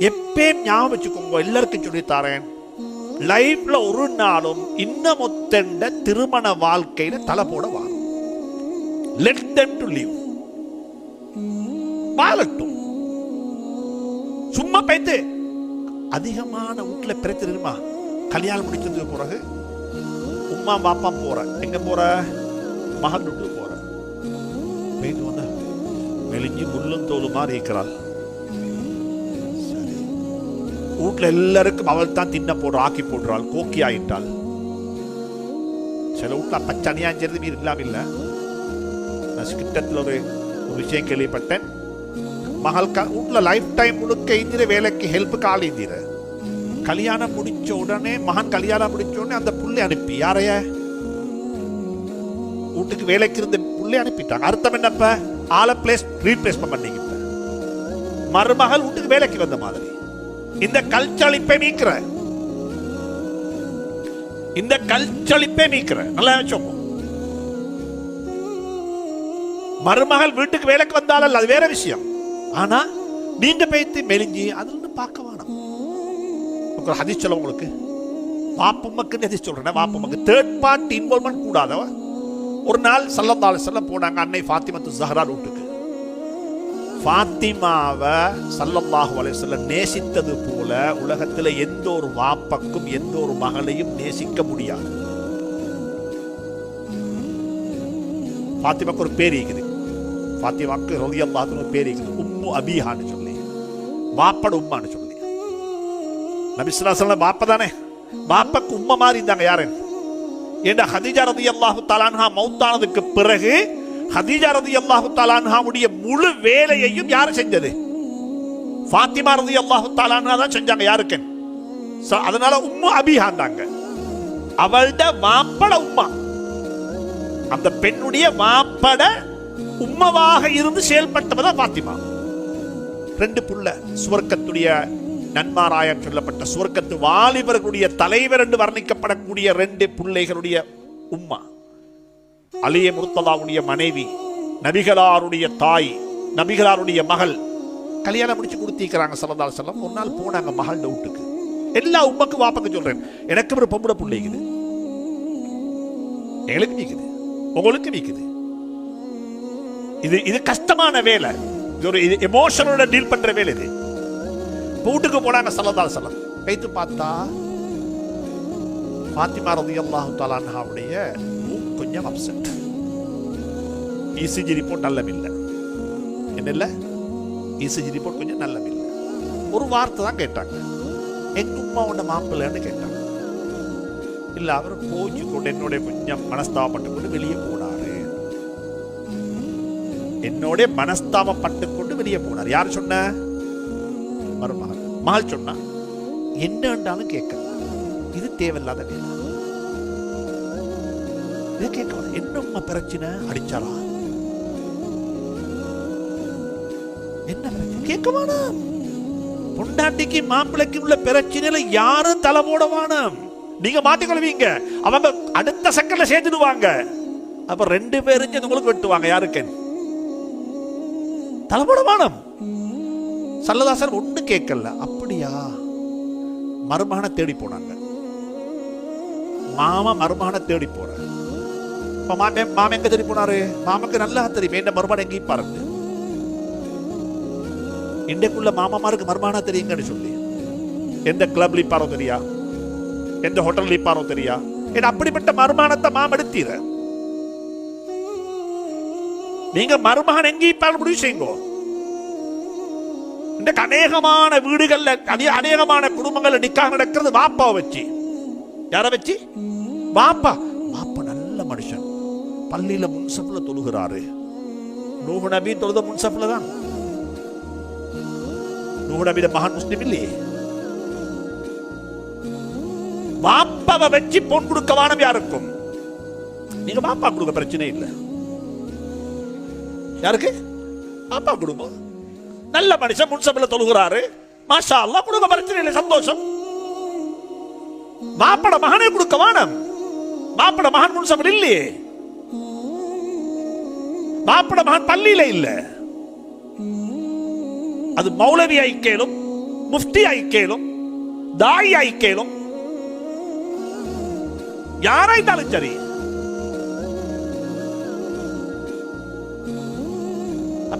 எப்பயும் ஞாபகம் வச்சுக்கோங்க எல்லாருக்கும் சொல்லி தரேன் லைஃப்ல ஒரு நாளும் இன்னும் திருமண வாழ்க்கையில தலை போட வா லெட் தம் டு live. வாழட்டும். சும்மா பைத்து. அதிகமான வீட்டில் பிரச்சனை தெரியுமா? கல்யாணம் முடிச்சதுக்கு பிறகு உம்மா பாப்பா போற. எங்க போற? மகன் வீட்டுக்கு போற. போயிட்டு வந்த மெலிஞ்சு முள்ளும் தோலு இருக்கிறாள். வீட்டில் எல்லாருக்கும் அவள் தான் தின்ன போடுற ஆக்கி போடுறாள் கோக்கி ஆயிட்டாள் சில வீட்டில் பச்சை அநியாயம் மீது இல்லாமல் இல்லை. நான் கிட்டத்தில் ஒரு விஷயம் கேள்விப்பட்டேன். மகள் க வீட்டில் லைஃப் டைம் முழுக்க இந்திர வேலைக்கு ஹெல்ப்புக்கு ஆள் இந்திர. கல்யாணம் முடிச்ச உடனே மகன் கல்யாணம் முடிச்ச உடனே அந்த புள்ளை அனுப்பி. யாரைய? வீட்டுக்கு வேலைக்கு இருந்த புள்ளை அனுப்பிட்டாங்க அர்த்தம் என்னப்ப? ஆளை பிளேஸ் ரீப்ளேஸ்மெண்ட் பண்ணிக்கிட்ட. மருமகள் வீட்டுக்கு வேலைக்கு வந்த மாதிரி. இந்த கல்ச்சளிப்பை நீக்கிற. இந்த கல்ச்சளிப்பை நீக்கிற. நல்லா வச்சோம் மருமகள் வீட்டுக்கு வேலைக்கு வந்தாலும் அது வேற விஷயம். ஆனா நீங்க பேத்து மெலிஞ்சி அதுல இருந்து பார்க்க வேணாம். ஒரு ஹதீஸ் சொல்ல உங்களுக்கு. வாப்பம்மக்கு ஹதீஸ் சொல்றேன் வாப்பம்மக்கு தேர்ட் பார்ட்டி இன்வால்மெண்ட் கூடாதவ. ஒரு நாள் சல்லல்லாஹு செல்ல போனாங்க அன்னை ஃபாத்திமத்து ஜஹரா வீட்டுக்கு. ஃபாத்திமாவை சல்லல்லாஹு அலைஹி நேசித்தது போல உலகத்துல எந்த ஒரு வாப்பக்கும் எந்த ஒரு மகளையும் நேசிக்க முடியாது. ஃபாத்திமாக்கு ஒரு பேர் இருக்குது. ஃபாத்திமாக்கு ரவி அல்லாஹ்னு பேர் இருக்குது. உம்மு அபிஹான்னு சொல்லி. வாப்பட உம்மான்னு சொல்லி. நபிஸ்லாசல்ல பாப்ப தானே? பாப்பக்கு உம்மை மாதிரி இருந்தாங்க யாரு? என்ற ஹதிஜா ரதி அல்லாஹு தலான்ஹா மௌத்தானதுக்கு பிறகு ஹதீஜா ரதி அல்லாஹு தாலான்ஹாவுடைய முழு வேலையையும் யாரு செஞ்சது? ஃபாத்திமா ரதி அல்லாஹு தாலான்ஹா தான் செஞ்சாங்க யாருக்கு? அதனால உம்மு அபிஹாண்டாங்க அவள்ட மாப்பட உம்மா. அந்த பெண்ணுடைய மாப்பட உம்மவாக இருந்து செயல்பட்டவதான் பாத்திமா ஃபாத்திமா. ரெண்டு புள்ள சுவர்க்கத்துடைய நன்மாராயம் சொல்லப்பட்ட சுவர்க்கத்து வாலிபர்களுடைய தலைவர் என்று வர்ணிக்கப்படக்கூடிய ரெண்டு பிள்ளைகளுடைய உம்மா. அலிய முர்த்தலாவுடைய மனைவி நபிகளாருடைய தாய் நபிகளாருடைய மகள் கல்யாணம் முடிச்சு கொடுத்திருக்கிறாங்க சல்லல்லாஹு செல்லம் ஒரு நாள் போனாங்க மகள் வீட்டுக்கு எல்லா உம்மக்கு வாப்பக்கு சொல்றேன் எனக்கு ஒரு பொம்பளை பிள்ளைக்குது எங்களுக்கு நீக்குது. உங்களுக்கு நீக்குது. இது இது கஷ்டமான வேலை. இது ஒரு இது எமோஷனோட டீல் பண்ற வேலை இது. வீட்டுக்கு போனாங்க சல்லதால் செல்லம் வைத்து பார்த்தா பாத்திமா ரதி அல்லாஹு தாலான்ஹாவுடைய கொஞ்சம் அப்செட் இசிஜி ரிப்போர்ட் நல்லமில்லை என்ன இல்லை இசிஜி ரிப்போர்ட் கொஞ்சம் நல்லமில்லை ஒரு வார்த்தை தான் கேட்டாங்க எங்க உன்னை மாப்பிள்ளைன்னு கேட்டாங்க இல்ல அவர் போச்சு கொண்டு என்னோட கொஞ்சம் மனஸ்தாபப்பட்டு கொண்டு வெளியே போனாரு என்னோட மனஸ்தாபப்பட்டு கொண்டு வெளியே போனார் யார் சொன்ன மருமகள் மகள் சொன்னா என்னண்டாலும் கேட்க இது தேவையில்லாத வேலை கேட்கணும். கேட்க என்ன பிரச்சனை? அடிச்சாரா? என்ன கேட்கவானா கேட்க பொண்டாட்டிக்கு மாப்பிளைக்கு உள்ள பிரச்சனையில யாரும் தலை போட நீங்க மாட்டிக்கொள்வீங்க அவங்க அடுத்த செகண்ட்ல சேர்த்துடுவாங்க அப்ப ரெண்டு பேரும் உங்களுக்கு வெட்டுவாங்க. யாருக்கு? தலை போட சல்லதாசர் ஒண்ணு கேட்கல. அப்படியா? மருமகனை தேடி போனாங்க. மாமா மருமகனை தேடி போறாங்க இப்போ மாமே மாமா எங்க தேடி போனாரு? மாமாக்கு நல்லா தெரியும். என்ன மருமகன் எங்கேயும் பாருங்க இன்றைக்குள்ள மாமாமாருக்கு மர்மானா தெரியுங்கன்னு சொல்லி. எந்த கிளப்ல இப்பாரோ தெரியா? எந்த ஹோட்டல்ல இப்பாரோ தெரியா? என் அப்படிப்பட்ட மருமானத்தை மாம் எடுத்தீர? நீங்க மருமகன் எங்கே இப்பாரு முடிவு செய்யுங்க. இன்றைக்கு அநேகமான வீடுகள்ல அநேகமான குடும்பங்கள்ல நிக்காக நடக்கிறது வாப்பாவை வச்சு. யார வச்சு? வாப்பா. வாப்பா நல்ல மனுஷன். பள்ளியில முன்சப்ல தொழுகிறாரு. நூஹு நபி தொழுத முன்சப்ல தான். நூஹு நபியில மகான் முஸ்லிம் இல்லையே. வாப்பாவை வச்சு பொன் கொடுக்க வானம் யாருக்கும்? நீங்க வாப்பா கொடுக்க பிரச்சனை இல்லை. யாருக்கு? பாப்பா குடும்பம் நல்ல மனுஷன் முன்சபில தொழுகிறாரு. மாஷா அல்லாஹ் குடும்ப பிரச்சனை இல்லை சந்தோஷம். மாப்பட மகனே கொடுக்க வானம். மாப்பட மகன் முன்சபில் இல்லையே. மாப்பிள மகன் பள்ளியில இல்ல. அது மௌலவி ஐக்கேலும் முஃப்தி ஐக்கேலும் தாய் ஐக்கேலும் யாராய்த்தாலும் சரி.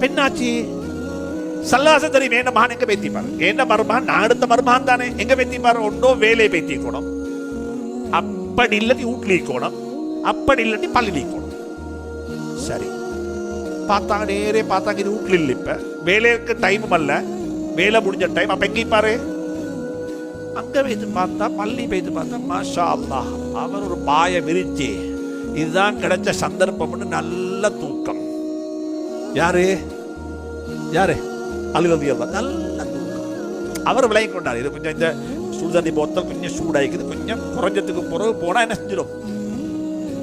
என்னாச்சு? சல்லாச தெரியும் என்ன மகான் எங்க பேத்திப்பாரு என்ன மருமகன் நான் அடுத்த மருமகன் தானே. எங்க பேத்திப்பாரு ஒன்றோ வேலையை பேத்திக்கணும் அப்படி இல்லாட்டி வீட்லிக்கணும் அப்படி இல்லாட்டி பள்ளிக்கணும் சரி. பார்த்தாங்க நேரே பார்த்தாங்க இது வீட்டில் இல்லை இப்போ. வேலைக்கு டைமும் அல்ல. வேலை முடிஞ்ச டைம் அப்போ எங்கேயும் பாரு. அங்கே வைத்து பார்த்தா பள்ளி வைத்து பார்த்தா மாஷா அல்லா அவர் ஒரு பாய விரிச்சு இதுதான் கிடைச்ச சந்தர்ப்பம்னு நல்ல தூக்கம். யாரு? யாரு? அழுகதி நல்ல தூக்கம். அவர் விளங்கி கொண்டார். இது கொஞ்சம் இந்த சுடுதண்ணி போத்தல் கொஞ்சம் சூடாயிக்குது. கொஞ்சம் குறைஞ்சதுக்கு பிறகு போனால் என்ன செஞ்சிடும்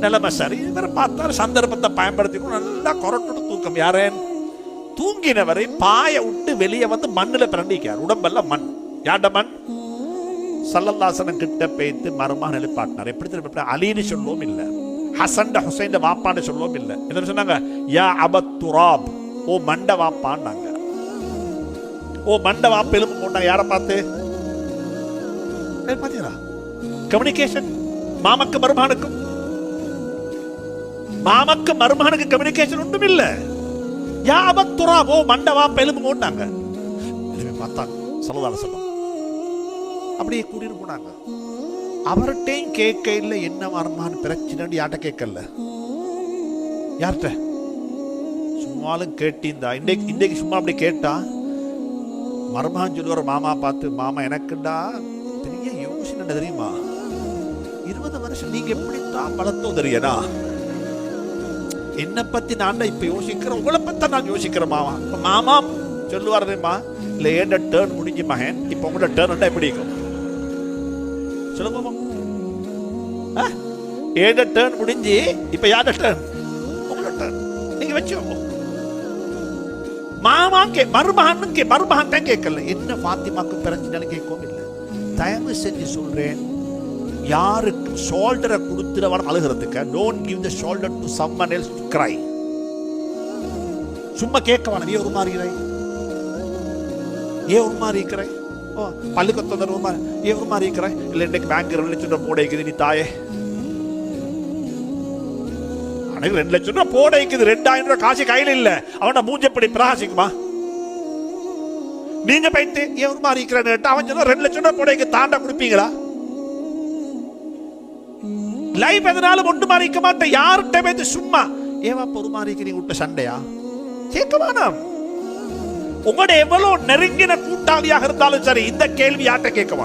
நிலைமை சரி இவர் பார்த்தா சந்தர்ப்பத்தை பயன்படுத்திக்கணும். நல்லா குரட்டு தூக்கம் யாரேன்? தூங்கினவரை பாய விட்டு வெளியே வந்து மண்ணுல பிரண்டிக்கார் உடம்பெல்லாம் மண். யாண்ட மண்? சல்லல்லாசனம் கிட்ட பேய்த்து மரமாக நிலைப்பாட்டினார். எப்படி திரும்ப அலின்னு சொல்லவும் இல்லை. ஹசன் ஹுசைன் வாப்பான்னு சொல்லவும் இல்லை. என்ன சொன்னாங்க? யா அபத் துராப். ஓ மண்ட வாப்பான்னாங்க. ஓ மண்ட வாப்பு எலும்பு போட்டாங்க. யாரை பார்த்து? பாத்தீங்களா கம்யூனிகேஷன் மாமக்கு மருமானுக்கும் மாமக்கு மருமானுக்கு கம்யூனிகேஷன் ஒன்றும் இல்ல. யாபத்துரா ஓ மண்டவா பெலும்பு போட்டாங்க. பார்த்தாங்க சொல்லதால சொல்லம் அப்படியே கூட்டிட்டு போனாங்க. அவர்கிட்டையும் கேட்க இல்லை என்ன வரமான்னு பிரச்சனை யார்கிட்ட கேட்கல யார்கிட்ட? சும்மாலும் கேட்டிருந்தா. இன்றைக்கு இன்றைக்கு சும்மா அப்படி கேட்டா மர்மான் சொல்லுவார் மாமா பார்த்து மாமா எனக்குண்டா பெரிய யோசனை தெரியுமா? இருபது வருஷம் நீங்க எப்படித்தான் வளர்த்தோ தெரியனா என்னை பத்தி நான் இப்ப யோசிக்கிறேன்? உங்களை பத்தி நான் யோசிக்கிறேன் மாமா. இப்ப மாமா சொல்லுவார் தெரியுமா? இல்ல ஏண்ட டேர்ன் முடிஞ்சு மகன்? இப்ப உங்களோட டேர்ன் எப்படி இருக்கும்? சொல்லுங்க மாமா. ஆ? ஏண்ட டேர்ன் முடிஞ்சு இப்ப யாரோட டேர்ன் உங்களோட டேர்ன் நீங்க வச்சுக்கோங்க. மாமா கே மருமகன் கே மருமகன் தான் கேட்கல. என்ன பாத்திமாக்கு பிரச்சனைன்னு கேட்கவும் இல்லை. தயவு செஞ்சு சொல்றேன் யாருக்கு ஷோல்டரை கொடுத்துடவன் அழுகிறதுக்கு don't give the shoulder to someone else to cry சும்மா கேட்கவான நீ ஒரு மாதிரி இருக்கிறாய் ஏன் ஒரு மாதிரி இருக்கிறாய் ஓ பள்ளிக்கு தொந்தர மாதிரி. ஏன் ஒரு மாதிரி இருக்கிறாய் இல்லை இன்னைக்கு பேங்க் ரெண்டு லட்சம் ரூபா போடைக்குது நீ தாயே. அன்னைக்கு ரெண்டு லட்சம் ரூபா போடைக்குது ரெண்டாயிரம் ரூபாய் காசு கையில் இல்லை. அவன மூஞ்சப்படி பிரகாசிக்குமா? நீங்க போயிட்டு ஏன் ஒரு மாதிரி இருக்கிறேன்னு அவன் சொன்னா ரெண்டு லட்சம் ரூபாய் போடைக்கு வைக்க தாண்டா கொடுப்பீங்களா? லைஃப் எதனாலும் ஒன்று மாறிக்க மாட்டேன் யார்கிட்ட பேத்து சும்மா. ஏவா பொறுமாறிக்கு நீ விட்ட சண்டையா? கேட்கவானா உங்களோட எவ்வளவு நெருங்கின கூட்டாளியாக இருந்தாலும் சரி இந்த கேள்வி யார்கிட்ட கேட்க